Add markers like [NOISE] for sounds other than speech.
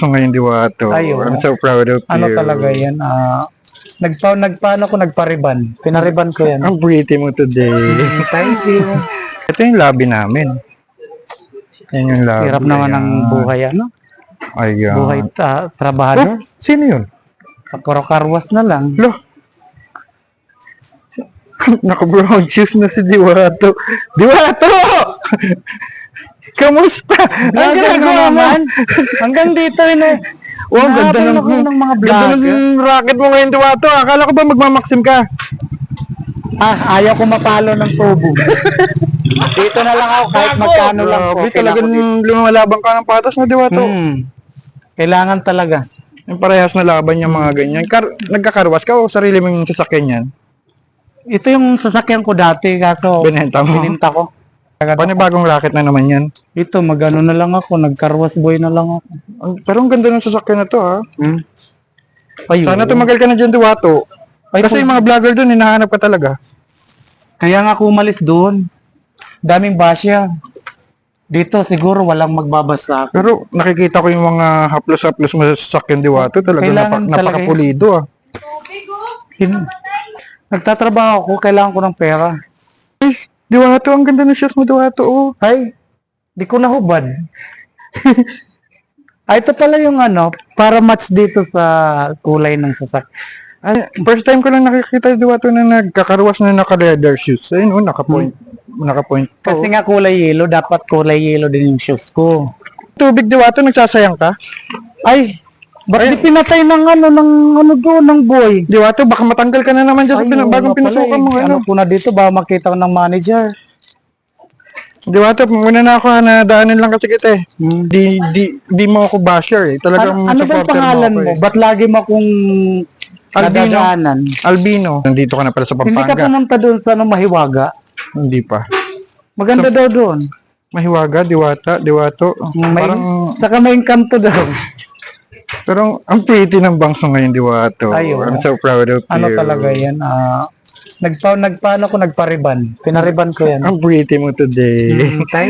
Ngayon Diwato, Ay. I'm so proud of Ano you. talaga yan? Ah, nagpa, nagpaano ko nagpariban. Pinariban ko yan. Ang pretty mo today. Thank you. [LAUGHS] Ito yung lobby namin. Yan yung lobby. Hirap naman Ayan. buhay, ano? Ayan. Buhay ta- Oh, trabahador. sino yun? Puro karwas na lang. Lo. [LAUGHS] Naka-brown shoes na si Diwato. Diwato! [LAUGHS] Kamusta? Ang ginagawa mo? naman. Hanggang dito yun eh. Oh, ang ganda ng, ng mga ganda vlogger. ng racket mo ngayon, Diwato. Akala ko ba magmamaksim ka? Ah, ayaw ko mapalo ng tubo. [LAUGHS] dito na lang ako kahit magkano lang po. Grabe, talagang lumalabang ka ng patas na, Diwato. Hmm. Kailangan talaga. Yung parehas na laban yung mga ganyan. Kar nagkakarwas ka o sarili mong sasakyan yan? Ito yung sasakyan ko dati kaso Binenta mo? pininta ko. Panibagong racket na naman yan. Ito, magano na lang ako. Nagkarwas boy na lang ako. Ang- Pero ang ganda ng sasakyan na to, ha? Hmm. Ayun. Sana tumagal ka na dyan, Diwato. Ay, Kasi kung- yung mga vlogger doon, hinahanap ka talaga. Kaya nga ako umalis doon. Daming basya. Dito siguro walang magbabasa. Pero nakikita ko yung mga haplos-haplos mo sa sasakyan, Diwato. Talagang Kailangan napak- talaga napakapulido, ah. Hin- Nagtatrabaho ako, kailangan ko ng pera. Guys, Diwato, ang ganda ng shoes mo, Diwato, oh. Ay, di ko nahubad. Ay, ito pala yung ano, para match dito sa kulay ng sasak. Ay, first time ko lang nakikita, Diwato, na nagkakarwas na naka-leather shoes. Ayun, oh, naka-point. Naka-point. Kasi nga kulay yellow, dapat kulay yellow din yung shoes ko. Tubig, Diwato, nagsasayang ka? Ay, ba't di pinatay ng ano, ng ano doon, ng boy? Diwato, baka matanggal ka na naman dyan sa Ay, oo bagong nga pala pinasukan eh. mo. Ano? Ano ko na dito, ba makita ko ng manager. Diwato, muna na ako, ha, nadaanan lang kasi kita eh. Hmm. Di, di, di mo ako basher eh. Talagang Ano, ano ba supporter pangalan ako mo? eh. Ba't lagi mo akong Albino. nadadaanan? Albino. Nandito ka na pala sa Hindi ka Pampanga. pumunta doon sa ano, Mahiwaga. Hindi pa. Maganda daw doon. Mahiwaga, Diwata, Diwato. May, Parang, saka may kanto daw. [LAUGHS] pero ang pretty ng bangso ngayon, Diwato. Ay, oo. I'm so proud of Ano you. talaga yan? Ah, nagpa, nagpaano ko nagpariban. Pinariban ko yan. Ang pretty mo today. Mm, thank